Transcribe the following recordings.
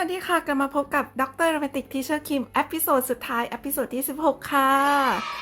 สวัสดีค่ะ กลับมาพบกับดรโรแมนติกทีเชอร์คิมเอพิโซดสุดท้ายเอพิโซดที่ 16 ค่ะ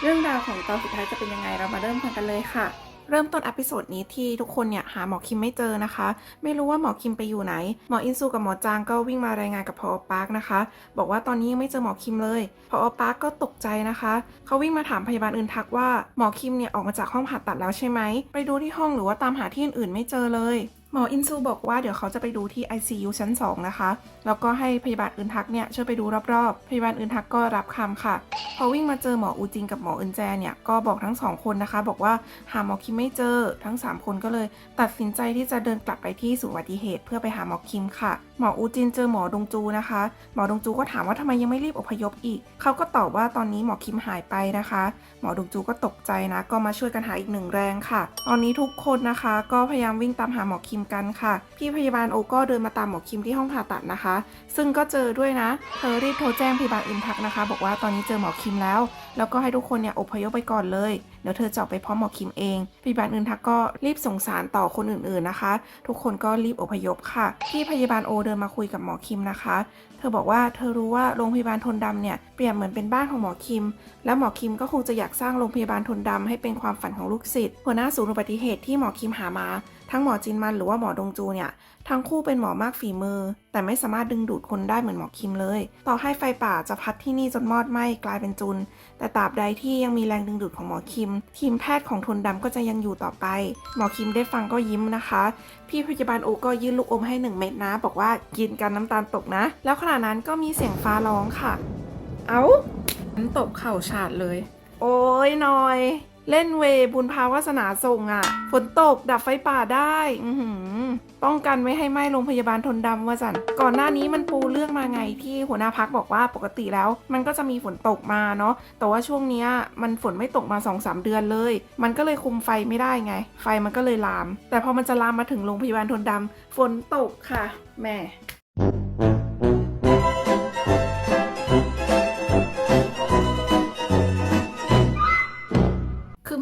เรื่องราวของตอนสุดท้ายจะเป็นยังไงเรามาเริ่มกันกันเลยค่ะ เริ่มต้นอพิโซดนี้ที่ทุกคนเนี่ย หาหมอคิมไม่เจอนะคะ ไม่รู้ว่าหมอคิมไปอยู่ไหน หมออินซูกับหมอจางก็วิ่งมารายงานกับพอปาร์คนะคะ บอกว่าตอนนี้ยังไม่เจอหมอคิมเลย พอปาร์คก็ตกใจนะคะ เขาวิ่งมาถามพยาบาลอื่นทักว่าหมอคิมเนี่ยออกมาจากห้องผ่าตัดแล้วใช่ไหมไปดูที่ห้องหรือว่าตามหาที่อื่นๆไม่เจอเลยห มออินซูบอกว่าเดี๋ยวเขาจะไปดูที่ ICU ชั้น 2 นะคะ แล้วก็ให้พยาบาลอื่นทักเนี่ยช่วยไปดูรอบๆ พยาบาลอื่นทักก็รับคำค่ะ พอวิ่งมาเจอหมออูจิงกับหมออึนแจเนี่ยก็บอกทั้งสองคนนะคะ บอกว่าหาหมอคิมไม่เจอ ทั้ง 3 คนก็เลย ตัดสินใจที่จะเดินกลับไปที่ศูนย์อุบัติเหตุ เพื่อไปหาหมอคิมค่ะ หมออูจินเจอหมอดงจูนะคะ หมอดงจูก็ถามว่าทำไมยังไม่รีบอพยพอีก เขาก็ตอบว่าตอนนี้หมอคิมหายไปนะคะ หมอดงจูก็ตกใจนะ ก็มาช่วยกันหาอีกหนึ่งแรงค่ะ ตอนนี้ทุกคนนะคะ ก็พยายามวิ่งตามหาหมอคิมกันค่ะ พี่พยาบาลโอก็เดินมาตามหมอคิมที่ห้องผ่าตัดนะคะ ซึ่งก็เจอด้วยนะ เธอรีบโทรแจ้งพยาบาลอินทักนะคะ บอกว่าตอนนี้เจอหมอคิมแล้ว แล้วก็ให้ทุกคนเนี่ยอพยพไปก่อนเลย เดี๋ยวเธอจะไปพร้อมหมอคิมเอง พยาบาลอินทักก็รีบส่งสารต่อคนอื่นๆนะคะ ทุกคนก็รีบอพยพค่ะ พี่พยาบาลโอเดินมาคุยกับหมอคิมนะคะ เธอบอกว่าเธอรู้ว่าโรงพยาบาลทนดำเนี่ยเปรียบเหมือนเป็นบ้านของหมอคิม และหมอคิมก็คงจะอยากสร้างโรงพยาบาลทนดำให้เป็นความฝันของลูกศิษย์หัวหน้าศูนย์อุบัติเหตุที่หมอคิมหามา ทั้งหมอจินมันหรือว่าหมอดงจูเนี่ย ทั้งคู่เป็นหมอมากฝีมือ แต่ไม่สามารถดึงดูดคนได้เหมือนหมอคิมเลย ต่อให้ไฟป่าจะพัดที่นี่จนมอดไหม้กลายเป็นจุน แต่ตราบใดที่ยังมีแรงดึงดูดของหมอคิม ทีมแพทย์ของทนดำก็จะยังอยู่ต่อไป หมอคิมได้ฟังก็ยิ้มนะคะ พี่พยาบาลโอก็ยื่นลูกอมให้หนึ่งเม็ดนะ บอกว่ากินกันน้ำตาลตกนะ แล้วขณะนั้นก็มีเสียงฟ้าร้องค่ะ เอาฉันตบเข่าฉาดเลย โอ้ยหน่อย เล่นเวบุญพาวาสนาส่งอะ่ะ ฝนตกดับไฟป่าได้ อือหือป้องกันไม่ให้ไหม้โรงพยาบาลทนดำว่าสันก่อนหน้านี้มันปูเรื่องมาไงที่หัวหน้าพักบอกว่าปกติแล้ว มันก็จะมีฝนตกมาเนาะแต่ว่าช่วงนี้มันฝนไม่ตกมา2อสเดือนเลย มันก็เลยคุมไฟไม่ได้ไง ไฟมันก็เลยลาม แต่พอมันจะลามมาถึงโรงพยาบาลทนดำฝนตกค่ะ แม่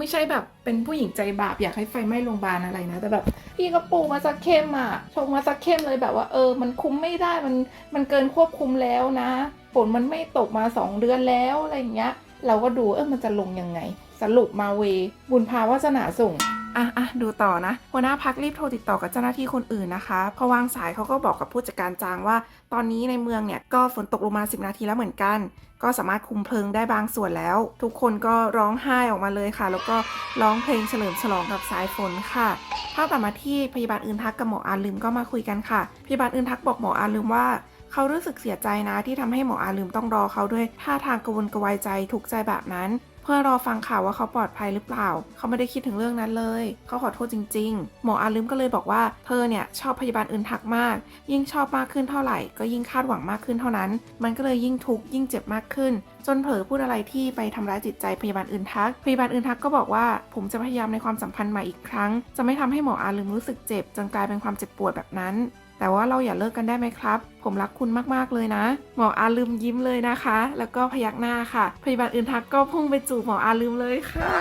ไม่ใช่แบบเป็นผู้หญิงใจบาปอยากให้ไฟไหม้โรงพยาบาลอะไรนะ แต่แบบพี่ก็ปูมาสักเข้มอะชงมาสักเข้มเลยแบบว่าเออ มันคุมไม่ได้มันมันเกินควบคุมแล้วนะฝนมันไม่ตกมาสองเดือนแล้วอะไรอย่างเงี้ย เราก็ดูเออมันจะลงยังไง สรุปมาเว บุญพาวาสนาส่ง อะอะดูต่อนะ หัวหน้าพักรีบโทรติดต่อกับเจ้าหน้าที่คนอื่นนะคะ พอวางสายเขาก็บอกกับผู้จัดการจางว่า ตอนนี้ในเมืองเนี่ยก็ฝนตกลงมา 10 นาทีแล้วเหมือนกัน ก็สามารถคุมเพลิงได้บางส่วนแล้ว ทุกคนก็ร้องไห้ออกมาเลยค่ะ แล้วก็ร้องเพลงเฉลิมฉลองกับสายฝนค่ะภาพต่อมาที่พยาบาลอื่นทักกับหมออาลืมก็มาคุยกันค่ะ พยาบาลอื่นทักบอกหมออาลืมว่าเขารู้สึกเสียใจนะที่ทำให้หมออาลืมต้องรอเขาด้วยท่าทางกระวนกระวายใจทุกใจแบบนั้น เพื่อรอฟังข่าวว่าเขาปลอดภัยหรือเปล่า เขาไม่ได้คิดถึงเรื่องนั้นเลย เขาขอโทษจริง ๆ หมออาลืมก็เลยบอกว่าเธอเนี่ยชอบพยาบาลอื่นทักมาก ยิ่งชอบมากขึ้นเท่าไหร่ ก็ยิ่งคาดหวังมากขึ้นเท่านั้น มันก็เลยยิ่งทุกข์ยิ่งเจ็บมากขึ้น จนเผลอพูดอะไรที่ไปทำร้ายจิตใจพยาบาลอื่นทัก พยาบาลอื่นทักก็บอกว่าผมจะพยายามในความสัมพันธ์ใหม่อีกครั้ง จะไม่ทำให้หมออาลืมรู้สึกเจ็บจนกลายเป็นความเจ็บปวดแบบนั้น แต่ว่าเราอย่าเลิกกันได้ไหมครับ ผมรักคุณมากๆเลยนะ หมออาลืมยิ้มเลยนะคะ แล้วก็พยักหน้าค่ะ พยาบาลอื่นทักก็พุ่งไปจูบหมออาลืมเลยค่ะ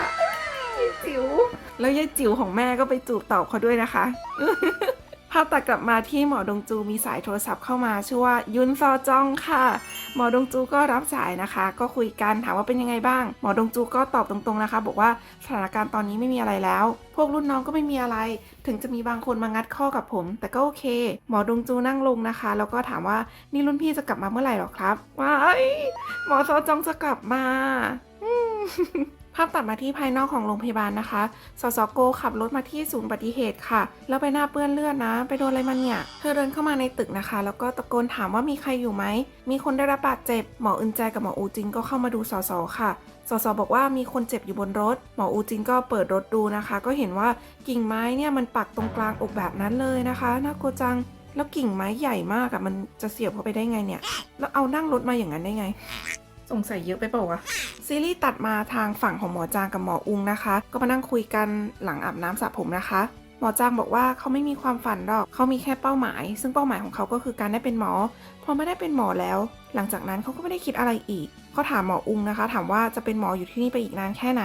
ยายจิ๋วแล้วยายจิ๋วของแม่ก็ไปจูบตอบเขาด้วยนะคะ ภาพตัดกลับมาที่หมอดงจูมีสายโทรศัพท์เข้ามาชื่อว่ายุนซอจองค่ะ หมอดงจูก็รับสายนะคะ ก็คุยกันถามว่าเป็นยังไงบ้าง หมอดงจูก็ตอบตรงๆนะคะ บอกว่าสถานการณ์ตอนนี้ไม่มีอะไรแล้ว พวกรุ่นน้องก็ไม่มีอะไร ถึงจะมีบางคนมางัดข้อกับผม แต่ก็โอเค หมอดงจูนั่งลงนะคะ แล้วก็ถามว่านี่รุ่นพี่จะกลับมาเมื่อไหร่หรอครับว้ายหมอซอจองจะกลับมา ภาพตัดมาที่ภายนอกของโรงพยาบาลนะคะ สสโกขับรถมาที่ศูนย์อุบัติเหตุค่ะ แล้วไปหน้าเปื้อนเลือดนะ ไปโดนอะไรมาเนี่ย เธอเดินเข้ามาในตึกนะคะ แล้วก็ตะโกนถามว่ามีใครอยู่ไหม มีคนได้รับบาดเจ็บ หมออึนใจกับหมออูจินก็เข้ามาดูสสค่ะ สสบอกว่ามีคนเจ็บอยู่บนรถ หมออูจินก็เปิดรถดูนะคะ ก็เห็นว่ากิ่งไม้เนี่ยมันปักตรงกลางอกแบบนั้นเลยนะคะ น่ากลัวจัง แล้วกิ่งไม้ใหญ่มากอะมันจะเสียบเข้าไปได้ไงเนี่ย แล้วเอานั่งรถมาอย่างนั้นได้ไง สงสัยเยอะไปเปล่าวะ ซีรีส์ตัดมาทางฝั่งของหมอจางกับหมออุงนะคะ ก็มานั่งคุยกันหลังอาบน้ำสระผมนะคะ หมอจางบอกว่าเขาไม่มีความฝันหรอกเขามีแค่เป้าหมาย ซึ่งเป้าหมายของเขาก็คือการได้เป็นหมอ พอไม่ได้เป็นหมอแล้ว หลังจากนั้นเขาก็ไม่ได้คิดอะไรอีกเขาถามหมออุงนะคะ ถามว่าจะเป็นหมออยู่ที่นี่ไปอีกนานแค่ไหน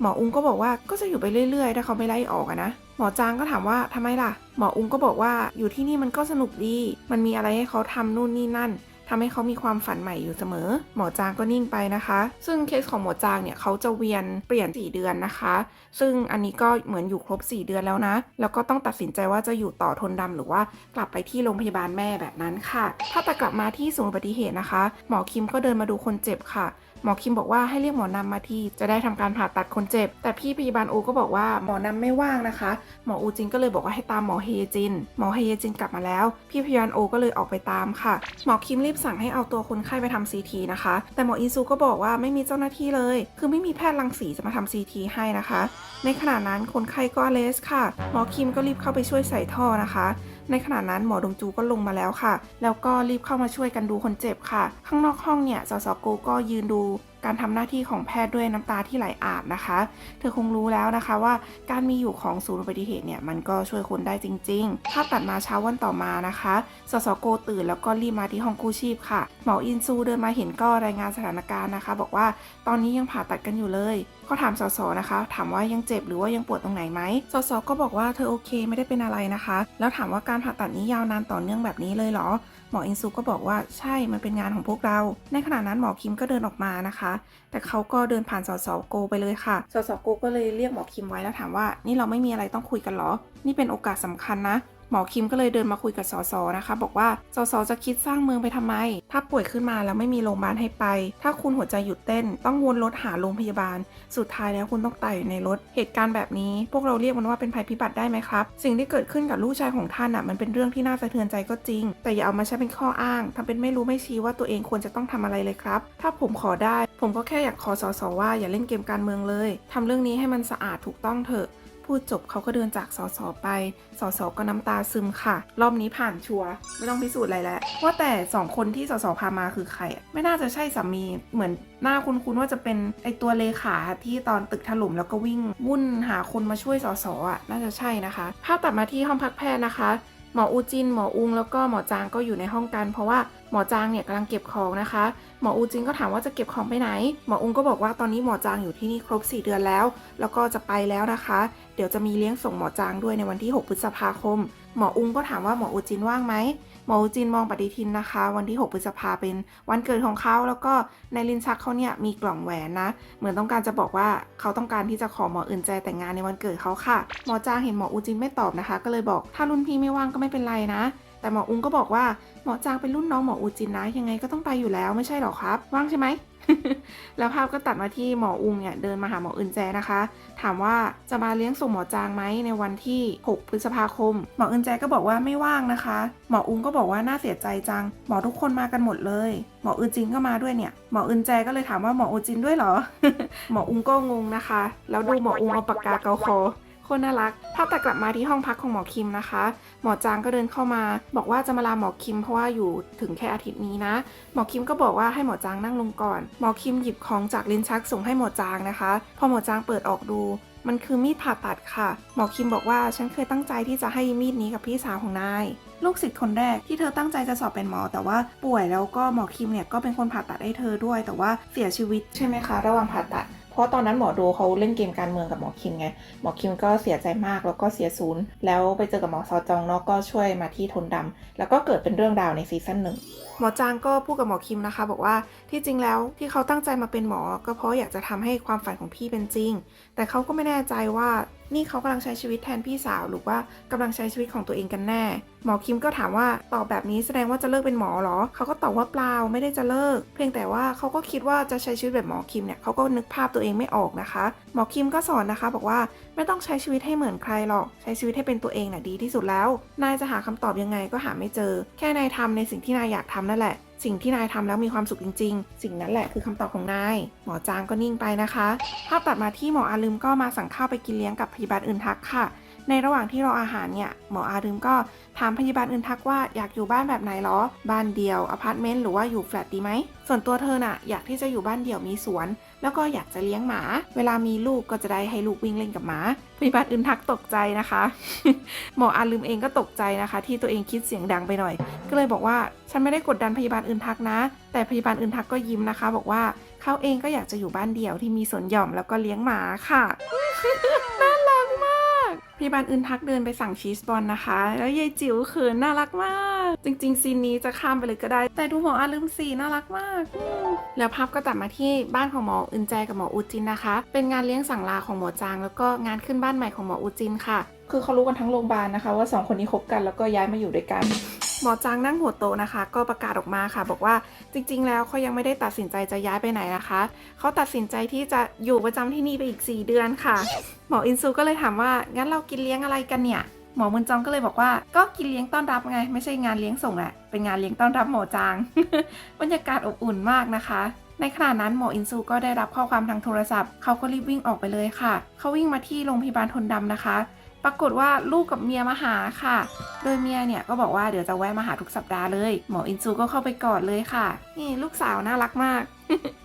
หมออุงก็บอกว่าก็จะอยู่ไปเรื่อยๆถ้าเขาไม่ไล่ออกนะหมอจางก็ถามว่าทำไมล่ะ หมออุงก็บอกว่าอยู่ที่นี่มันก็สนุกดี มันมีอะไรให้เขาทำนู่นนี่นั่น ทำให้เขามีความฝันใหม่อยู่เสมอ หมอจางก็นิ่งไปนะคะ ซึ่งเคสของหมอจางเนี่ยเขาจะเวียนเปลี่ยน 4 เดือนนะคะ ซึ่งอันนี้ก็เหมือนอยู่ครบ 4 เดือนแล้วนะ แล้วก็ต้องตัดสินใจว่าจะอยู่ต่อทนดำหรือว่ากลับไปที่โรงพยาบาลแม่แบบนั้นค่ะ ถ้าแต่กลับมาที่ศูนย์อุบัติเหตุนะคะ หมอคิมก็เดินมาดูคนเจ็บค่ะ หมอคิมบอกว่าให้เรียกหมอนำมาที่จะได้ทำการผ่าตัดคนเจ็บ แต่พี่พยาบาลโอก็บอกว่าหมอนำไม่ว่างนะคะ หมออูจินก็เลยบอกว่าให้ตามหมอเฮยจิน หมอเฮยจินกลับมาแล้ว พี่พยาบาลโอก็เลยออกไปตามค่ะ หมอคิมรีบสั่งให้เอาตัวคนไข้ไปทำซีทีนะคะ แต่หมออินซูก็บอกว่าไม่มีเจ้าหน้าที่เลย คือไม่มีแพทย์รังสีจะมาทำซีทีให้นะคะ ในขณะนั้นคนไข้ก็เลสค่ะ หมอคิมก็รีบเข้าไปช่วยใส่ท่อนะคะ ในขณะนั้นหมอดงจูก็ลงมาแล้วค่ะ แล้วก็รีบเข้ามาช่วยกันดูคนเจ็บค่ะ ข้างนอกห้องเนี่ยสสโกก็ยืนดูการทำหน้าที่ของแพทย์ด้วยน้ำตาที่ไหลอาบนะคะ เธอคงรู้แล้วนะคะว่าการมีอยู่ของศูนย์อุบัติเหตุเนี่ยมันก็ช่วยคนได้จริงๆ ภาพตัดมาเช้าวันต่อมานะคะ สสโกตื่นแล้วก็รีบมาที่ห้องกู้ชีพค่ะ หมออินซูเดินมาเห็นก็รายงานสถานการณ์นะคะ บอกว่าตอนนี้ยังผ่าตัดกันอยู่เลย ก็ถามสสนะคะ ถามว่ายังเจ็บหรือว่ายังปวดตรงไหนไหมสสก็บอกว่าเธอโอเคไม่ได้เป็นอะไรนะคะ แล้วถามว่าการผ่าตัดนี้ยาวนานต่อเนื่องแบบนี้เลยเหรอหมออินซูก็บอกว่าใช่มันเป็นงานของพวกเรา ในขณะนั้นหมอคิมก็เดินออกมานะคะ แต่เขาก็เดินผ่านสสโกไปเลยค่ะสสโกก็เลยเรียกหมอคิมไว้แล้วถามว่านี่เราไม่มีอะไรต้องคุยกันหรอ นี่เป็นโอกาสสำคัญนะ หมอคิมก็เลยเดินมาคุยกับสสนะคะ บอกว่าสสจะคิดสร้างเมืองไปทำไม ถ้าป่วยขึ้นมาแล้วไม่มีโรงพยาบาลให้ไป ถ้าคุณหัวใจหยุดเต้น ต้องวนรถหาโรงพยาบาล สุดท้ายแล้วคุณต้องตายอยู่ในรถ เหตุการณ์แบบนี้ พวกเราเรียกมันว่าเป็นภัยพิบัติได้ไหมครับ สิ่งที่เกิดขึ้นกับลูกชายของท่านอะมันเป็นเรื่องที่น่าสะเทือนใจก็จริง แต่อย่าเอามาใช้เป็นข้ออ้างทำเป็นไม่รู้ไม่ชี้ว่าตัวเองควรจะต้องทำอะไรเลยครับ ถ้าผมขอได้ ผมก็แค่อยากขอสสว่าอย่าเล่นเกมการเมืองเลยทำเรื่องนี้ให้มันสะอาดถูกต้องเถอะ พูดจบเขาก็เดินจากสสไป สสก็น้ำตาซึมค่ะ รอบนี้ผ่านชัวร์ไม่ต้องพิสูจน์อะไรแล้วว่าแต่สองคนที่สสพามาคือใคร ไม่น่าจะใช่สามีเหมือนหน้าคุ้นๆว่าจะเป็นไอตัวเลขาที่ตอนตึกถล่มแล้วก็วิ่งวุ่นหาคนมาช่วยสสอะน่าจะใช่นะคะ ภาพตัดมาที่ห้องพักแพทย์นะคะหมออูจิน หมออุง แล้วก็หมอจางก็อยู่ในห้องกัน เพราะว่าหมอจางเนี่ยกำลังเก็บของนะคะ หมออูจินก็ถามว่าจะเก็บของไปไหน หมออุงก็บอกว่าตอนนี้หมอจางอยู่ที่นี่ครบ 4 เดือนแล้ว แล้วก็จะไปแล้วนะคะ เดี๋ยวจะมีเลี้ยงส่งหมอจางด้วยในวันที่ 6 พฤษภาคม หมออุงก็ถามว่าหมออูจินว่างไหมหมออูจินมองปฏิทินนะคะ วันที่ 6 พฤษภาเป็นวันเกิดของเขาแล้วก็ในลินชักเขาเนี่ยมีกล่องแหวนนะ เหมือนต้องการจะบอกว่าเขาต้องการที่จะขอหมออื่นใจแต่งงานในวันเกิดเขาค่ะ หมอจางเห็นหมออูจินไม่ตอบนะคะ ก็เลยบอกถ้ารุ่นพี่ไม่ว่างก็ไม่เป็นไรนะ แต่หมออุงก็บอกว่าหมอจางเป็นรุ่นน้องหมออูจินนะยังไงก็ต้องไปอยู่แล้วไม่ใช่หรอครับ ว่างใช่ไหม แล้วภาพก็ตัดมาที่หมออุงเนี่ยเดินมาหาหมออื่นแจนะคะ ถามว่าจะมาเลี้ยงส่งหมอจางไหมในวันที่ 6 พฤษภาคม หมออื่นแจก็บอกว่าไม่ว่างนะคะ หมออุงก็บอกว่าน่าเสียใจจัง หมอทุกคนมากันหมดเลย หมออืนจินก็มาด้วยเนี่ย หมออื่นแจก็เลยถามว่าหมออูจินด้วยเหรอ หมออุงก็งงนะคะ แล้วดูหมออุงเอาปากกาเกาคอ คนน่ารักภาพตัดกลับมาที่ห้องพักของหมอคิมนะคะ หมอจางก็เดินเข้ามา บอกว่าจะมาลาหมอคิมเพราะว่าอยู่ถึงแค่อาทิตย์นี้นะ หมอคิมก็บอกว่าให้หมอจางนั่งลงก่อน หมอคิมหยิบของจากลิ้นชักส่งให้หมอจางนะคะ พอหมอจางเปิดออกดูมันคือมีดผ่าตัดค่ะ หมอคิมบอกว่าฉันเคยตั้งใจที่จะให้มีดนี้กับพี่สาวของนาย ลูกศิษย์คนแรกที่เธอตั้งใจจะสอบเป็นหมอ แต่ว่าป่วยแล้วก็หมอคิมเนี่ยก็เป็นคนผ่าตัดให้เธอด้วย แต่ว่าเสียชีวิตใช่ไหมคะ ระหว่างผ่าตัด ราะตอนนั้นหมอดูเขาเล่นเกมการเมืองกับหมอคิมไง หมอคิมก็เสียใจมากแล้วก็เสียศูนย์ แล้วไปเจอกับหมอซอจองเนาะก็ช่วยมาที่ทนดำแล้วก็เกิดเป็นเรื่องราวในซีซั่นหนึ่ง หมอจางก็พูดกับหมอคิมนะคะ บอกว่าที่จริงแล้วที่เขาตั้งใจมาเป็นหมอ ก็เพราะอยากจะทำให้ความฝันของพี่เป็นจริง แต่เขาก็ไม่แน่ใจว่านี่เขากำลังใช้ชีวิตแทนพี่สาวหรือว่ากำลังใช้ชีวิตของตัวเองกันแน่ หมอคิมก็ถามว่าตอบแบบนี้แสดงว่าจะเลิกเป็นหมอเหรอ เขาก็ตอบว่าเปล่าไม่ได้จะเลิก เพียงแต่ว่าเขาก็คิดว่าจะใช้ชีวิตแบบหมอคิมเนี่ยเขาก็นึกภาพตัวเองไม่ออกนะคะ มอคิมก็สอนนะคะ บอกว่าไม่ต้องใช้ชีวิตให้เหมือนใครหรอก ใช้ชีวิตให้เป็นตัวเองน่ะดีที่สุดแล้ว นายจะหาคำตอบยังไงก็หาไม่เจอ แค่นายทำในสิ่งที่นายอยากทำนั่นแหละ สิ่งที่นายทำแล้วมีความสุขจริง ๆ สิ่งนั้นแหละคือคำตอบของนาย หมอจางก็นิ่งไปนะคะ ภาพตัดมาที่หมออาลืมก็มาสั่งข้าวไปกินเลี้ยงกับพยาบาลอื่นทักค่ะ ในระหว่างที่รออาหารเนี่ยหมออารึมก็ถามพยาบาลอื่นทักว่าอยากอยู่บ้านแบบไหนหรอ บ้านเดียวอพาร์ตเมนต์หรือว่าอยู่แฟลตดีไหมส่วนตัวเธอน่ะอยากที่จะอยู่บ้านเดี่ยวมีสวน แล้วก็อยากจะเลี้ยงหมา เวลามีลูกก็จะได้ให้ลูกวิ่งเล่นกับหมาพยาบาลอื่นทักตกใจนะคะ หมออาลืมเองก็ตกใจนะคะ ที่ตัวเองคิดเสียงดังไปหน่อย ก็เลยบอกว่าฉันไม่ได้กดดันพยาบาลอื่นทักนะ แต่พยาบาลอื่นทักก็ยิ้มนะคะ บอกว่าเขาเองก็อยากจะอยู่บ้านเดี่ยวที่มีสวนหย่อมแล้วก็เลี้ยงหมาค่ะน่ารักมาก พยาบาลอื่นทักเดินไปสั่งชีสบอลนะคะ แล้วยายจิ๋วเขินน่ารักมาก จริง ๆ ซีนนี้จะข้ามไปเลยก็ได้ แต่ดูหมออาลืมสีน่ารักมากมแล้วภาพก็ตัดมาที่บ้านของหมออึนแจกับหมออูจินนะคะ เป็นงานเลี้ยงสั่งลาของหมอจาง แล้วก็งานขึ้นบ้านใหม่ของหมออูจินค่ะ คือเขารู้กันทั้งโรงพยาบาลนะคะ ว่าสองคนนี้คบกันแล้วก็ย้ายมาอยู่ด้วยกัน หมอจางนั่งหัวโตนะคะ ก็ประกาศออกมาค่ะ บอกว่าจริง ๆ แล้วเขายังไม่ได้ตัดสินใจจะย้ายไปไหนนะคะ เขาตัดสินใจที่จะอยู่ประจำที่นี่ไปอีก 4 เดือนค่ะ หมออินซูก็เลยถามว่างั้นเรากินเลี้ยงอะไรกันเนี่ยหมอมุนจองก็เลยบอกว่าก็กินเลี้ยงต้อนรับไง ไม่ใช่งานเลี้ยงส่งแหละเป็นงานเลี้ยงต้อนรับหมอจาง บรรยากาศอบอุ่นมากนะคะ ในขณะนั้นหมออินซูก็ได้รับข้อความทางโทรศัพท์เขาก็รีบวิ่งออกไปเลยค่ะเขาวิ่งมาที่โรงพยาบาลทนดำนะคะ รากฏว่าลูกกับเมียมาหาค่ะ โดยเมียเนี่ยก็บอกว่าเดี๋ยวจะแวะมาหาทุกสัปดาห์เลย หมออินซูก็เข้าไปกอดเลยค่ะ นี่ลูกสาวน่ารักมาก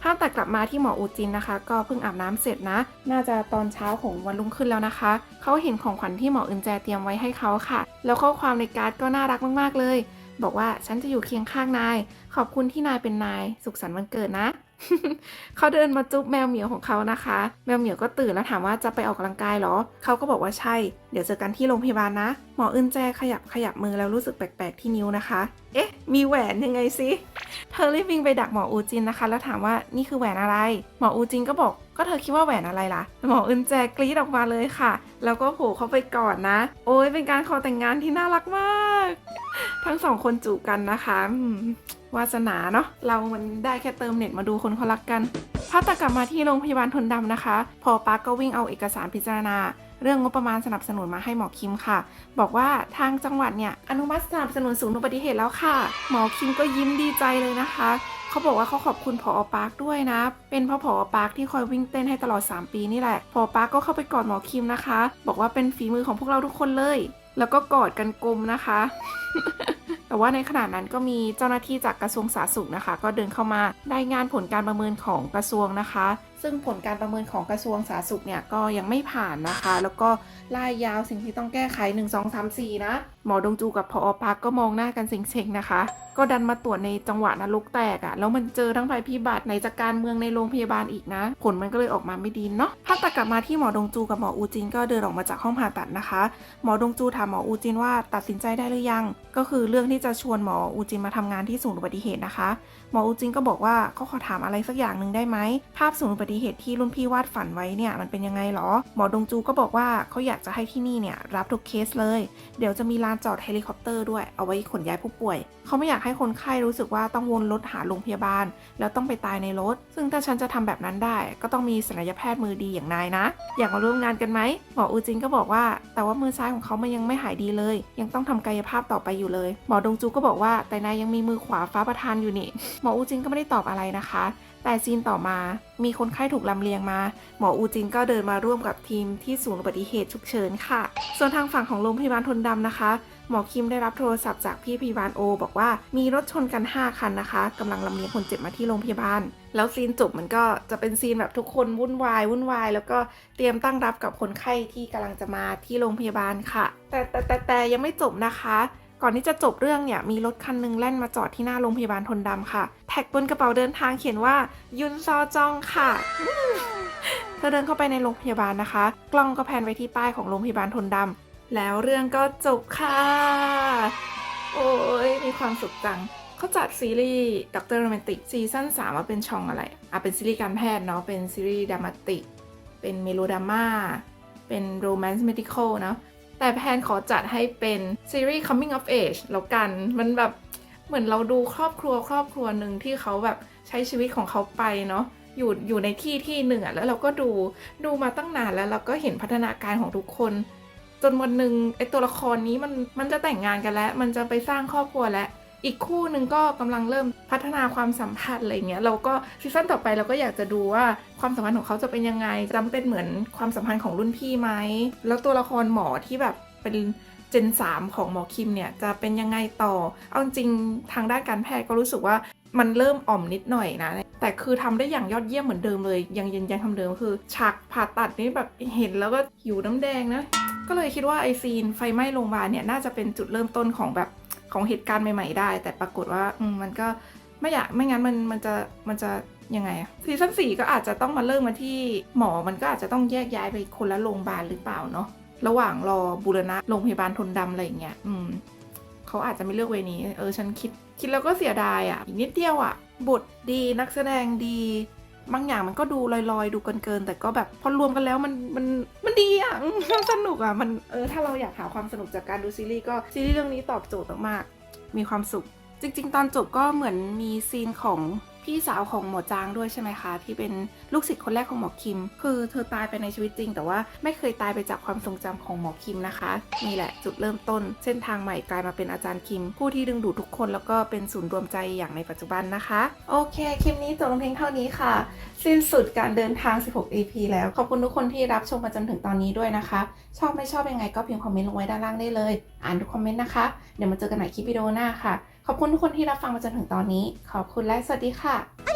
ภาพตัดกลับมาที่หมออูจินนะคะ ก็เพิ่งอาบน้ำเสร็จนะ น่าจะตอนเช้าของวันรุ่งขึ้นแล้วนะคะ เขาเห็นของขวัญที่หมออึนแจเตรียมไว้ให้เขาค่ะ แล้วข้อความในการ์ดก็น่ารักมากๆเลย บอกว่าฉันจะอยู่เคียงข้างนาย ขอบคุณที่นายเป็นนาย สุขสันต์วันเกิดนะ เขาเดินมาจุ๊บแมวเหมียวของเขานะคะ แมวเหมียวก็ตื่นแล้วถามว่าจะไปออกกำลังกายเหรอ เขาก็บอกว่าใช่ เดี๋ยวเจอกันที่โรงพยาบาลนะ หมออึนแจขยับขยับมือแล้วรู้สึกแปลกๆที่นิ้วนะคะ เอ๊ะ มีแหวนยังไงสิเธอรีบวิ่งไปดักหมออูจินนะคะ แล้วถามว่านี่คือแหวนอะไร หมออูจินก็บอกก็เธอคิดว่าแหวนอะไรล่ะ หมออึนแจกรี๊ดออกมาเลยค่ะ แล้วก็โผล่เข้าไปก่อนนะ โอ้ยเป็นการขอแต่งงานที่น่ารักมาก ทั้งสองคนจูบกันนะคะวาสนาเนาะเรามันได้แค่เติมเน็ตมาดูคนเขารักกันพตัดกลับมาที่โรงพยาบาลทนดำนะคะ พอปาร์คก็วิ่งเอาเอกสารพิจารณา เรื่องงบประมาณสนับสนุนมาให้หมอคิมค่ะ บอกว่าทางจังหวัดเนี่ยอนุมัติสนับสนุนศูนย์อุบัติเหตุแล้วค่ะ หมอคิมก็ยิ้มดีใจเลยนะคะเขาบอกว่าเขาขอบคุณผอปาร์คด้วยนะ เป็นเพราะผอปาร์คที่คอยวิ่งเต้นให้ตลอด 3 ปีนี่แหละ ผอปาร์คก็เข้าไปกอดหมอคิมนะคะ บอกว่าเป็นฝีมือของพวกเราทุกคนเลย แล้วก็กอดกันกลมนะคะ แต่ว่าในขณะนั้นก็มีเจ้าหน้าที่จากกระทรวงสาธารณสุขนะคะ ก็เดินเข้ามารายงานผลการประเมินของกระทรวงนะคะ ซึ่งผลการประเมินของกระทรวงสาธารณสุขเนี่ยก็ยังไม่ผ่านนะคะ แล้วก็ล่ายยาวสิ่งที่ต้องแก้ไข 1 2 3 4 นะ หมอดงจูกับพอปาร์คก็มองหน้ากันเซ็งๆนะคะ ก็ดันมาตรวจในจังหวะนรกแตกอะ่ะ แล้วมันเจอทั้งภัยพิบัติในจากการเมืองในโรงพยาบาลอีกนะ ผลมันก็เลยออกมาไม่ดีเนาะภาพตัดกลับมาที่หมอดงจูกับหมออูจินก็เดินออกมาจากห้องผ่าตัดนะคะ หมอดงจูถามหมออูจินว่าตัดสินใจได้หรือยัง ก็คือเรื่องที่จะชวนหมออูจินมาทำงานที่ศูนย์อุบัติเหตุนะคะ หมออูจินก็บอกว่าเขาขอถามอะไรสักอย่างหนึ่งได้ไหมภาพศูนย์อุบัติเหตุที่รุ่นพี่วาดฝันไว้เนี่ยมันเป็นยังไงหรอ หมอดงจูก็บอกว่าเขาอยากจะให้ที่นี่เนี่ยรับทุกเคสเลย เดี๋ยวจะมีลานจอดเฮลิคอปเตอร์ด้วยเอาไว้ขนย้ายผู้ป่วย เขาไม่อยากให้คนไข้รู้สึกว่าต้องวนรถหาโรงพยาบาล แล้วต้องไปตายในรถ ซึ่งถ้าฉันจะทำแบบนั้นได้ ก็ต้องมีศัลยแพทย์มือดีอย่างนายนะ อยากมาร่วมงานกันไหมหมออูจินก็บอกว่า แต่ว่ามือซ้ายของเขามันยังไม่หายดีเลย ยังต้องทำกายภาพต่อไปอยู่เลย หมอดงจูก็บอกว่าแต่นายยังมีมือขวาฟ้าประทานอยู่นี่หมออูจินก็ไม่ได้ตอบอะไรนะคะ แต่ซีนต่อมา มีคนไข้ถูกลำเลียงมา หมออูจินก็เดินมาร่วมกับทีมที่ศูนย์อุบัติเหตุฉุกเฉินค่ะ ส่วนทางฝั่งของโรงพยาบาลทนดำนะคะ หมอคิมได้รับโทรศัพท์จากพี่พยาบาลโอ บอกว่ามีรถชนกัน 5 คันนะคะกำลังลำเลียงคนเจ็บมาที่โรงพยาบาล แล้วซีนจบมันก็จะเป็นซีนแบบทุกคนวุ่นวายวุ่นวาย แล้วก็เตรียมตั้งรับกับคนไข้ที่กำลังจะมาที่โรงพยาบาลค่ะ แต่แต่แต่แต่ยังไม่จบนะคะ ก่อนที่จะจบเรื่องเนี่ยมีรถคันหนึงแล่นมาจอดที่หน้าโรงพยาบาลทนดำค่ะ แท็กบนกระเป๋าเดินทางเขียนว่ายุนซอจองค่ะเธอเดินเข้าไปในโรงพยาบาลนะคะ กล้องก็แพนไปที่ป้ายของโรงพยาบาลทนดำแล้วเรื่องก็จบค่ะ โอ้ยมีความสุขจังเขาจัดซีรีส์ด็อกเตอร์โรแมนติกซีซั่น3ว่าเป็นช่องอะไรอะเป็นซีรีส์การแพทย์เนาะเป็นซีรีส์ดรามาติกเป็นเมโลดราม่าเป็นโรแมนต์เมดิคอลเนาะ แต่แพนขอจัดให้เป็นซีรีส์ coming of age แล้วกัน มันแบบเหมือนเราดูครอบครัวครอบครัวหนึ่งที่เขาแบบใช้ชีวิตของเขาไปเนาะอยู่อยู่ในที่ที่หนึ่งอะแล้วเราก็ดูดูมาตั้งนานแล้วเราก็เห็นพัฒนาการของทุกคน จนวันหนึ่งไอตัวละครนี้มันมันจะแต่งงานกันแล้ว มันจะไปสร้างครอบครัวแล้ว อีกคู่หนึ่งก็กำลังเริ่มพัฒนาความสัมพันธ์อะไรเงี้ยเราก็ซีซั่นต่อไปเราก็อยากจะดูว่าความสัมพันธ์ของเขาจะเป็นยังไงจำเป็นเหมือนความสัมพันธ์ของรุ่นพี่ไหมแล้วตัวละครหมอที่แบบเป็นเจน 3 ของหมอคิมเนี่ยจะเป็นยังไงต่อ เอาจริงทางด้านการแพทย์ก็รู้สึกว่ามันเริ่มอ่อมนิดหน่อยนะ แต่คือทำได้อย่างยอดเยี่ยมเหมือนเดิมเลย ยังยืนยันคำเดิมคือฉากผ่าตัดนี่แบบเห็นแล้วก็หิวน้ำแดงนะ ก็เลยคิดว่าไอซีนไฟไหม้โรงพยาบาลเนี่ยน่าจะเป็นจุดเริ่มต้นของแบบ ของเหตุการณ์ใหม่ ๆ ได้ แต่ปรากฏว่าอืมมันก็ไม่อยากไม่งั้นมันมันจะมันจะยังไงอะซีซั่นสี่ก็อาจจะต้องมาเริ่มมาที่หมอมันก็อาจจะต้องแยกย้ายไปคนละโรงพยาบาลหรือเปล่าเนาะระหว่างรอบูรณะโรงพยาบาลทนดำอะไรอย่างเงี้ยอืมเขาอาจจะไม่เลือกเวนี้ เออฉันคิด คิดแล้วก็เสียดายอะ่ะอีกนิดเดียวอะ่ะบทดีนักแสดงดี บางอย่างมันก็ดูลอยๆ ดูเกินๆแต่ก็แบบพอรวมกันแล้วมันมันมันดีอะมมันสนุกอะมันเออถ้าเราอยากหาความสนุกจากการดูซีรีส์ก็ซีรีส์เรื่องนี้ตอบโจทย์มากๆมีความสุข จริง ๆ ตอนจบก็เหมือนมีซีนของ พี่สาวของหมอจางด้วยใช่ไหมคะ ที่เป็นลูกศิษย์คนแรกของหมอคิม คือเธอตายไปในชีวิตจริง แต่ว่าไม่เคยตายไปจากความทรงจำของหมอคิมนะคะนี่แหละจุดเริ่มต้น เส้นทางใหม่กลายมาเป็นอาจารย์คิม ผู้ที่ดึงดูดทุกคนแล้วก็เป็นศูนย์รวมใจอย่างในปัจจุบันนะคะ โอเคคลิปนี้จบลงเพียงเท่านี้ค่ะ สิ้นสุดการเดินทาง 16 EP แล้วขอบคุณทุกคนที่รับชมมาจนถึงตอนนี้ด้วยนะคะ ชอบไม่ชอบยังไงก็พิมพ์คอมเมนต์ลงไว้ด้านล่างได้เลย อ่านทุกคอมเมนต์นะคะเดี๋ยวมาเจอกันใหม่คลิปวิดีโอหน้าค่ะ ขอบคุณทุกคนที่รับฟังมาจนถึงตอนนี้ ขอบคุณและสวัสดีค่ะ